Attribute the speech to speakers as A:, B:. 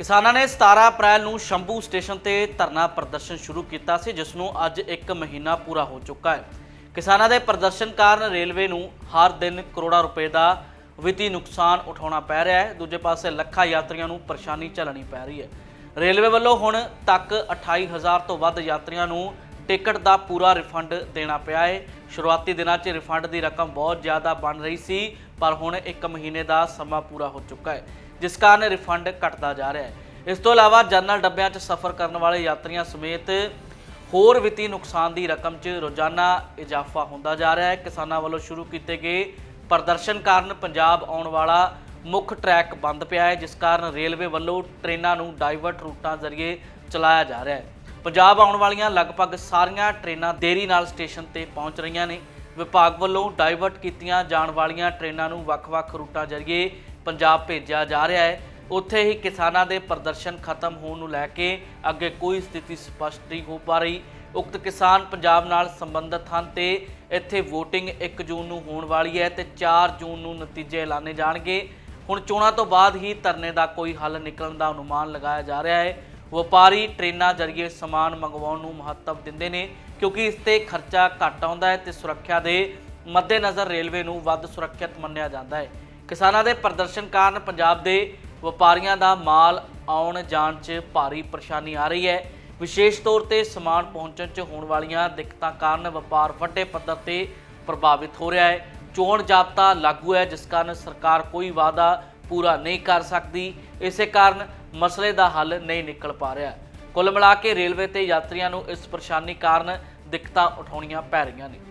A: ਕਿਸਾਨਾਂ ਨੇ 17 ਅਪ੍ਰੈਲ ਨੂੰ ਸ਼ੰਭੂ ਸਟੇਸ਼ਨ ਤੇ ਧਰਨਾ ਪ੍ਰਦਰਸ਼ਨ ਸ਼ੁਰੂ ਕੀਤਾ ਸੀ, ਜਿਸ ਨੂੰ ਅੱਜ 1 ਮਹੀਨਾ ਪੂਰਾ ਹੋ ਚੁੱਕਾ ਹੈ। ਕਿਸਾਨਾਂ ਦੇ ਪ੍ਰਦਰਸ਼ਨ ਕਾਰਨ ਰੇਲਵੇ ਨੂੰ ਹਰ ਦਿਨ ਕਰੋੜਾਂ ਰੁਪਏ ਦਾ ਵਿੱਤੀ ਨੁਕਸਾਨ ਉਠਾਉਣਾ ਪੈ ਰਿਹਾ ਹੈ। ਦੂਜੇ ਪਾਸੇ ਲੱਖਾਂ ਯਾਤਰੀਆਂ ਨੂੰ ਪਰੇਸ਼ਾਨੀ ਝੱਲਣੀ ਪੈ ਰਹੀ ਹੈ। ਰੇਲਵੇ ਵੱਲੋਂ ਹੁਣ ਤੱਕ 28000 ਤੋਂ ਵੱਧ ਯਾਤਰੀਆਂ ਨੂੰ ਟਿਕਟ ਦਾ ਪੂਰਾ ਰਿਫੰਡ ਦੇਣਾ ਪਿਆ ਹੈ। ਸ਼ੁਰੂਆਤੀ ਦਿਨਾਂ 'ਚ ਰਿਫੰਡ ਦੀ ਰਕਮ ਬਹੁਤ ਜ਼ਿਆਦਾ ਬਣ ਰਹੀ ਸੀ, ਪਰ ਹੁਣ 1 ਮਹੀਨੇ ਦਾ ਸਮਾਂ ਪੂਰਾ ਹੋ ਚੁੱਕਾ ਹੈ। ਜਿਸ ਕਾਰਨ ਰਿਫੰਡ ਘਟਦਾ ਜਾ ਰਿਹਾ ਹੈ। ਇਸ ਤੋਂ ਇਲਾਵਾ ਜਨਰਲ ਡੱਬਿਆਂ 'ਚ ਸਫ਼ਰ ਕਰਨ ਵਾਲੇ ਯਾਤਰੀਆਂ ਸਮੇਤ ਹੋਰ ਵਿੱਤੀ ਨੁਕਸਾਨ ਦੀ ਰਕਮ 'ਚ ਰੋਜ਼ਾਨਾ ਇਜ਼ਾਫਾ ਹੁੰਦਾ ਜਾ ਰਿਹਾ ਹੈ। ਕਿਸਾਨਾਂ ਵੱਲੋਂ ਸ਼ੁਰੂ ਕੀਤੇ ਗਏ ਪ੍ਰਦਰਸ਼ਨ ਕਾਰਨ ਪੰਜਾਬ ਆਉਣ ਵਾਲਾ ਮੁੱਖ ਟਰੈਕ ਬੰਦ ਪਿਆ ਹੈ, ਜਿਸ ਕਾਰਨ ਰੇਲਵੇ ਵੱਲੋਂ ਟ੍ਰੇਨਾਂ ਨੂੰ ਡਾਈਵਰਟ ਰੂਟਾਂ ਜ਼ਰੀਏ ਚਲਾਇਆ ਜਾ ਰਿਹਾ ਹੈ। ਪੰਜਾਬ ਆਉਣ ਵਾਲੀਆਂ ਲਗਭਗ ਸਾਰੀਆਂ ਟ੍ਰੇਨਾਂ ਦੇਰੀ ਨਾਲ ਸਟੇਸ਼ਨ ਤੇ ਪਹੁੰਚ ਰਹੀਆਂ ਨੇ। ਵਿਭਾਗ ਵੱਲੋਂ ਡਾਈਵਰਟ ਕੀਤੀਆਂ ਜਾਣ ਵਾਲੀਆਂ ਟ੍ਰੇਨਾਂ ਨੂੰ ਵੱਖ-ਵੱਖ ਰੂਟਾਂ ਜ਼ਰੀਏ ਪੰਜਾਬ ਭੇਜਿਆ ਜਾ ਰਿਹਾ ਹੈ। ਉੱਥੇ ਹੀ ਕਿਸਾਨਾਂ ਦੇ ਪ੍ਰਦਰਸ਼ਨ ਖਤਮ ਹੋਣ ਨੂੰ ਲੈ ਕੇ ਅੱਗੇ ਕੋਈ ਸਥਿਤੀ ਸਪਸ਼ਟ ਨਹੀਂ ਹੋ ਪਾ ਰਹੀ। ਉਕਤ ਕਿਸਾਨ ਪੰਜਾਬ ਨਾਲ ਸੰਬੰਧਿਤ ਹਨ ਤੇ ਇੱਥੇ VOTING 1 ਜੂਨ ਨੂੰ ਹੋਣ ਵਾਲੀ ਹੈ ਤੇ 4 ਜੂਨ ਨੂੰ ਨਤੀਜੇ ਐਲਾਨੇ ਜਾਣਗੇ। ਹੁਣ ਚੋਣਾਂ ਤੋਂ ਬਾਅਦ ਹੀ ਧਰਨੇ ਦਾ ਕੋਈ ਹੱਲ ਨਿਕਲਣ ਦਾ ਅਨੁਮਾਨ ਲਗਾਇਆ ਜਾ ਰਿਹਾ ਹੈ। ਵਪਾਰੀ ਟ੍ਰੇਨਾਂ ਜ਼ਰੀਏ ਸਮਾਨ ਮੰਗਵਾਉਣ ਨੂੰ ਮਹੱਤਵ ਦਿੰਦੇ ਨੇ ਕਿਉਂਕਿ ਇਸ ਤੇ ਖਰਚਾ ਘੱਟ ਆਉਂਦਾ ਹੈ ਤੇ ਸੁਰੱਖਿਆ ਦੇ ਮੱਦੇਨਜ਼ਰ ਰੇਲਵੇ ਨੂੰ ਵੱਧ ਸੁਰੱਖਿਅਤ ਮੰਨਿਆ ਜਾਂਦਾ ਹੈ। ਕਿਸਾਨਾਂ ਦੇ ਪ੍ਰਦਰਸ਼ਨ ਕਾਰਨ ਪੰਜਾਬ ਦੇ ਵਪਾਰੀਆਂ ਦਾ ਮਾਲ ਆਉਣ ਜਾਣ 'ਚ ਭਾਰੀ ਪਰੇਸ਼ਾਨੀ ਆ ਰਹੀ ਹੈ। ਵਿਸ਼ੇਸ਼ ਤੌਰ ਤੇ ਸਮਾਨ ਪਹੁੰਚਣ 'ਚ ਹੋਣ ਵਾਲੀਆਂ ਦਿੱਕਤਾਂ ਕਾਰਨ ਵਪਾਰ ਵੱਡੇ ਪੱਧਰ ਤੇ ਪ੍ਰਭਾਵਿਤ ਹੋ ਰਿਹਾ ਹੈ। ਚੋਣ ਜਾਬਤਾ ਲਾਗੂ ਹੈ, ਜਿਸ ਕਾਰਨ ਸਰਕਾਰ ਕੋਈ ਵਾਅਦਾ ਪੂਰਾ ਨਹੀਂ ਕਰ ਸਕਦੀ। ਇਸੇ ਕਾਰਨ ਮਸਲੇ ਦਾ ਹੱਲ ਨਹੀਂ ਨਿਕਲ ਪਾ ਰਿਹਾ। ਕੁੱਲ ਮਿਲਾ ਕੇ ਰੇਲਵੇ ਤੇ ਯਾਤਰੀਆਂ ਨੂੰ ਇਸ ਪਰੇਸ਼ਾਨੀ ਕਾਰਨ ਦਿੱਕਤਾਂ ਉਠਾਉਣੀਆਂ ਪੈ ਰਹੀਆਂ ਨੇ।